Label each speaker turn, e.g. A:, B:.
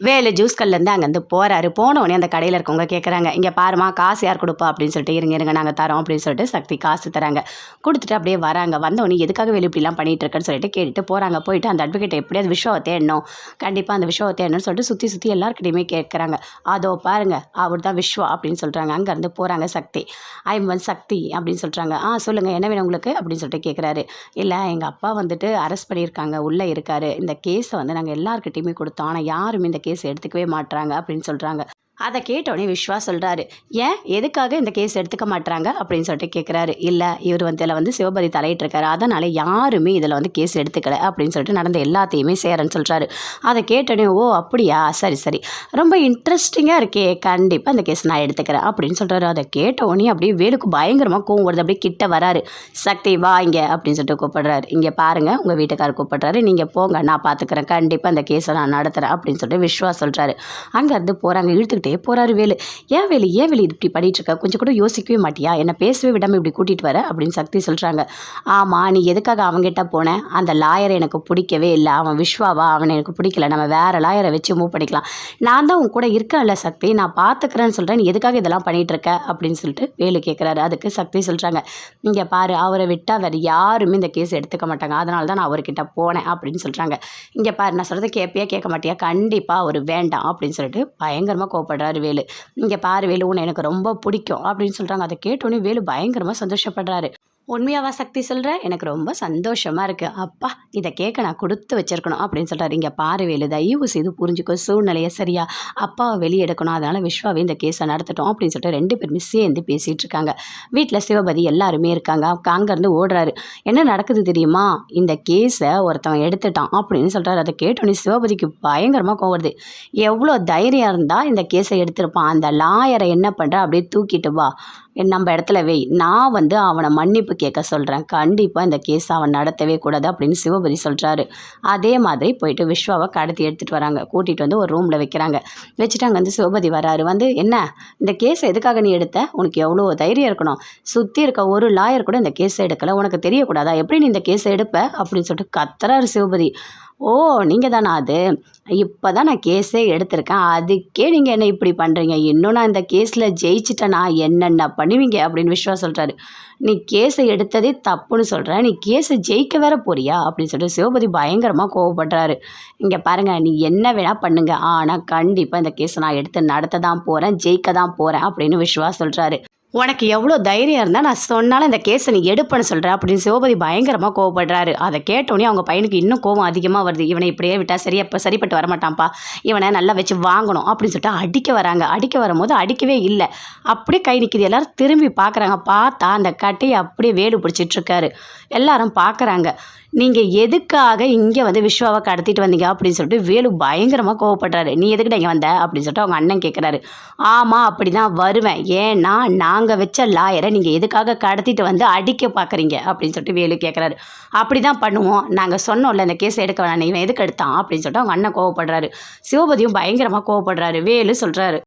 A: Velu juice கல்லேருந்து அங்கேருந்து போகிறாரு போனோடனே அந்த கடையில் இருக்கவங்க கேட்குறாங்க இங்கே பாருமா காசு யார் கொடுப்பா? அப்படின்னு சொல்லிட்டு இருங்க இருங்க நாங்கள் தரோம் அப்படின்னு சொல்லிட்டு சக்தி காசு தராங்க. கொடுத்துட்டு அப்படியே வராங்க. வந்தோடனே எதுக்காக வேலு இப்படிலாம் பண்ணிகிட்டு இருக்கேன்னு சொல்லிட்டு கேட்டுட்டு போகிறாங்க போயிட்டு அந்த அட்வொகேட் எப்படியாவது விஷயம் தேடணும். கண்டிப்பாக அந்த விஷயம் தேடணும்னு சொல்லிட்டு சுற்றி சுற்றி எல்லாருக்கிட்டையுமே கேட்குறாங்க அதோ பாருங்கள் அவர் தான் விஸ்வா அப்படின்னு சொல்கிறாங்க அங்கேருந்து போகிறாங்க சக்தி. ஐ வந்து சக்தி அப்படின்னு சொல்கிறாங்க ஆ சொல்லுங்கள் என்ன வேணும் உங்களுக்கு? அப்படின்னு சொல்லிட்டு கேட்குறாரு இல்லை எங்கள் அப்பா வந்துட்டு அரெஸ்ட் பண்ணியிருக்காங்க. உள்ளே இருக்காரு. இந்த கேஸை வந்து நாங்கள் எல்லாருக்கிட்டையுமே கொடுத்தோம். ஆனால் யாருமே இந்த கேஸ் எடுத்துக்கவே மாட்றாங்க அப்படின்னு சொல்கிறாங்க அதை கேட்டோடனே விஸ்வா சொல்கிறாரு ஏன்? எதுக்காக இந்த கேஸ் எடுத்துக்க மாட்றாங்க? அப்படின்னு சொல்லிட்டு கேட்குறாரு இல்லை இவர் வந்து இதில் வந்து சிவபதி தலையிட்டிருக்காரு. அதனால் யாருமே இதில் வந்து கேஸ் எடுத்துக்கல. அப்படின்னு சொல்லிட்டு நடந்த எல்லாத்தையுமே சேரன்னு சொல்கிறாரு அதை கேட்டோடனே ஓ அப்படியா? சரி சரி. ரொம்ப இன்ட்ரெஸ்டிங்காக இருக்கே. கண்டிப்பாக அந்த கேஸ் நான் எடுத்துக்கிறேன். அப்படின்னு சொல்கிறாரு அதை கேட்டோடனே அப்படியே வேலுக்கு பயங்கரமாக கோவம் வருது. அப்படியே கிட்ட வராரு. சக்தி வா இங்கே. அப்படின்னு சொல்லிட்டு கூப்பிடுறாரு. இங்கே பாருங்கள் உங்கள் வீட்டுக்காரர் கூப்பிடுறாரு. நீங்கள் போங்க நான் பார்த்துக்கிறேன் கண்டிப்பாக அந்த கேஸை நான் நடத்துகிறேன் அப்படின்னு சொல்லிட்டு விஸ்வா சொல்கிறாரு அங்கேருந்து போகிறாங்க இழுத்துக்கிட்டே போகிறாரு வேலு. ஏன் வேலு ஏன் வேலு இப்படி பண்ணிகிட்டு இருக்க கொஞ்சம் கூட யோசிக்கவே மாட்டியா? என்னை பேசவே விடாமல் இப்படி கூட்டிகிட்டு வர? அப்படின்னு சக்தி சொல்கிறாங்க ஆமாம் நீ எதுக்காக அவங்ககிட்ட போனேன் அந்த லாயரை எனக்கு பிடிக்கவே இல்லை. அவன் விஸ்வாவா அவனை எனக்கு பிடிக்கல. நம்ம வேறு லாயரை வச்சு மூவ் பண்ணிக்கலாம். நான் தான் உன் கூட இருக்கேன்ல சக்தி. நான் பார்த்துக்கிறேன்னு சொல்கிறேன் நீ எதுக்காக இதெல்லாம் பண்ணிகிட்டு இருக்க அப்படின்னு சொல்லிட்டு வேலு கேட்குறாரு அதுக்கு சக்தி சொல்கிறாங்க இங்கே பாரு அவரை விட்டால் வேறு யாருமே இந்த கேஸ் எடுத்துக்க மாட்டாங்க. அதனால தான் நான் அவர்கிட்ட போனேன். அப்படின்னு சொல்கிறாங்க இங்கே பாரு நான் சொல்கிறது கேட்பியா கேட்க மாட்டியா? கண்டிப்பாக அவர் வேண்டாம். அப்படின்னு சொல்லிட்டு பயங்கரமாக சந்தோஷப்படுறாரு வேலு. இங்கே பாரு வேலு உன்னை எனக்கு ரொம்ப பிடிக்கும் அப்படின்னு சொல்கிறாங்க அதை கேட்டோன்னே வேலு பயங்கரமாக சந்தோஷப்படுறாரு. உண்மையாவா சக்தி சொல்கிற எனக்கு ரொம்ப சந்தோஷமாக இருக்குது அப்பா இதை கேட்க நான் கொடுத்து வச்சிருக்கணும் அப்படின்னு சொல்கிறாரு இங்கே பாரு தயவு செய்து புரிஞ்சுக்கோ சூழ்நிலையை சரியா அப்பாவை வெளியெடுக்கணும். அதனால் விஸ்வாவே இந்த கேஸை நடத்தட்டும் அப்படின்னு சொல்லிட்டு ரெண்டு பேருமே சேர்ந்து பேசிகிட்டு இருக்காங்க. வீட்டில் சிவபதி எல்லாருமே இருக்காங்க. அங்கேருந்து ஓடுறாரு. என்ன நடக்குது தெரியுமா? இந்த கேஸை ஒருத்தவன் எடுத்துட்டான் அப்படின்னு சொல்கிறாரு அதை கேட்டோன்னே சிவபதிக்கு பயங்கரமாக கோவருது வருது. எவ்வளோ தைரியம் இருந்தால் இந்த கேஸை எடுத்திருப்பான்? அந்த லாயரை என்ன பண்ணுற அப்படியே தூக்கிட்டு வா. நம்ம இடத்துல வை. நான் வந்து அவனை மன்னிப்பு கேட்க சொல்கிறேன் கண்டிப்பாக இந்த கேஸ் அவன் நடத்தவே கூடாது அப்படின்னு சிவபதி சொல்கிறாரு அதே மாதிரி போயிட்டு விஸ்வாவை கடத்தி எடுத்துகிட்டு வராங்க. கூட்டிகிட்டு வந்து ஒரு ரூமில் வைக்கிறாங்க. வச்சுட்டு அங்கே வந்து சிவபதி வராரு. வந்து என்ன? இந்த கேஸ் எதுக்காக நீ எடுத்த? உனக்கு எவ்வளோ தைரியம் இருக்கணும்? சுற்றி இருக்க ஒரு லாயர் கூட இந்த கேஸை எடுக்கலை. உனக்கு தெரியக்கூடாதா? எப்படி நீ இந்த கேஸை எடுப்ப? அப்படின்னு சொல்லிட்டு கத்துறாரு சிவபதி. ஓ நீங்கள் தானா அது? இப்போ தான் நான் கேஸே எடுத்திருக்கேன். அதுக்கே நீங்கள் என்ன இப்படி பண்ணுறீங்க இன்னும் நான் இந்த கேஸில் ஜெயிச்சிட்டேனா? என்னென்ன பண்ணுவீங்க? அப்படின்னு விஸ்வா சொல்கிறாரு நீ கேஸை எடுத்ததே தப்புன்னு சொல்கிற நீ கேஸை ஜெயிக்க வேற போறியா? அப்படின்னு சொல்லிட்டு சிவபதி பயங்கரமாக கோவப்படுறாரு. இங்கே பாருங்கள் நீ என்ன வேணால் பண்ணுங்கள் ஆனால் கண்டிப்பாக இந்த கேஸை நான் எடுத்து நடத்த தான் போகிறேன் ஜெயிக்க தான் போகிறேன் அப்படின்னு விஸ்வா சொல்கிறாரு உனக்கு எவ்வளோ தைரியம் இருந்தால் நான் சொன்னாலும் இந்த கேஸை நீ எடுப்பேன்னு சொல்கிற அப்படின்னு சிவபதி பயங்கரமாக கோவப்படுறாரு. அதை கேட்டோன்னே அவங்க பையனுக்கு இன்னும் கோவம் அதிகமாக வருது. இவனை இப்படியே விட்டால் சரியா இப்போ சரிப்பட்டு வரமாட்டான்ப்பா. இவனை நல்லா வச்சு வாங்கணும் அப்படின்னு சொல்லிட்டு அடிக்க வராங்க. அடிக்க வரும்போது அடிக்கவே இல்லை. அப்படியே கை நிற்கிது எல்லோரும் திரும்பி பார்க்குறாங்க பார்த்தா அந்த கட்டையை அப்படியே வேலு பிடிச்சிட்ருக்காரு எல்லாரும் பார்க்குறாங்க நீங்கள் எதுக்காக இங்கே வந்து விஸ்வாவை கடத்திட்டு வந்தீங்க அப்படின்னு சொல்லிட்டு வேலு பயங்கரமாக கோவப்படுறாரு. நீ எதுக்கிட்ட இங்கே வந்த? அப்படின்னு சொல்லிட்டு அவங்க அண்ணன் கேட்குறாரு ஆமாம் அப்படி தான் வருவேன். ஏன்னா நாங்கள் வச்ச லாயரை நீங்கள் எதுக்காக கடத்திட்டு வந்து அடிக்க பார்க்குறீங்க அப்படின்னு சொல்லிட்டு வேலு கேட்குறாரு அப்படி தான் பண்ணுவோம். நாங்கள் சொன்னோம்ல இந்த கேஸ் எடுக்க வேணாம். இவன் எதுக்கு எடுத்தான்? அப்படின்னு சொல்லிட்டு அவங்க அண்ணன் கோவப்படுறாரு. சிவபதியும் பயங்கரமாக கோவப்படுறாரு. வேலு சொல்கிறாரு